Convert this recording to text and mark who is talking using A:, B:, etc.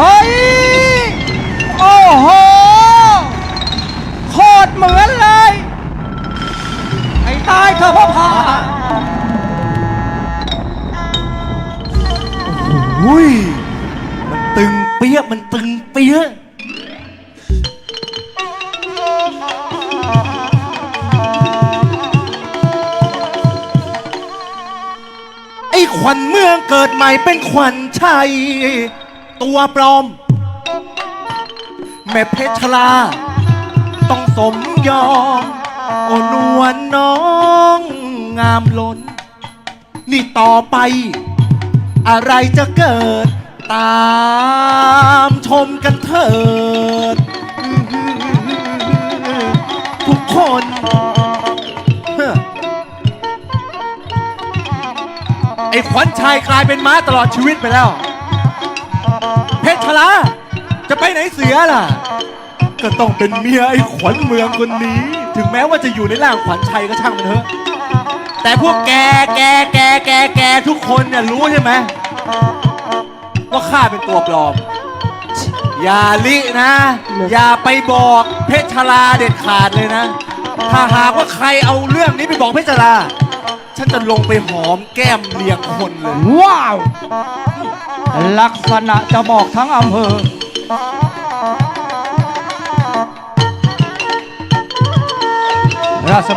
A: เฮ้ย โอ้โห โคตรเหมือนเลย ไอ้ตายเธอพ่อพา
B: อุ้ย มันตึงเปี้ย มันตึงเปี้ย ไอ้ขวัญเมืองเกิดใหม่เป็นขวัญชัย ตัวปลอม แม่เพชรลา ต้องสมยอมโอนวลน้องงามล้น นี่ต่อไป อะไรจะเกิด ตามชมกันเถิด ทุกคนไอ้ขวัญชายกลายเป็นม้าตลอดชีวิตไปแล้ว จะไปไหนเสียล่ะ ก็ต้องเป็นเมียไอ้ขวัญเมืองคนนี้ ถึงแม้ว่าจะอยู่ในร่างขวัญชัยก็ช่างมันเถอะ แต่พวกแกแกแกแกแกทุกคนเนี่ยรู้ใช่ไหมว่าข้าเป็นตัวปลอม อย่าลินะ อย่าไปบอกเพชรชลาเด็ดขาดเลยนะ ถ้าหากว่าใครเอาเรื่องนี้ไปบอกเพชรชลาฉันจะลงไปหอมแก้มเลียงคนเลย
A: ว้าว ลักษณะจะบอกทั้งอำเภอ Gracias.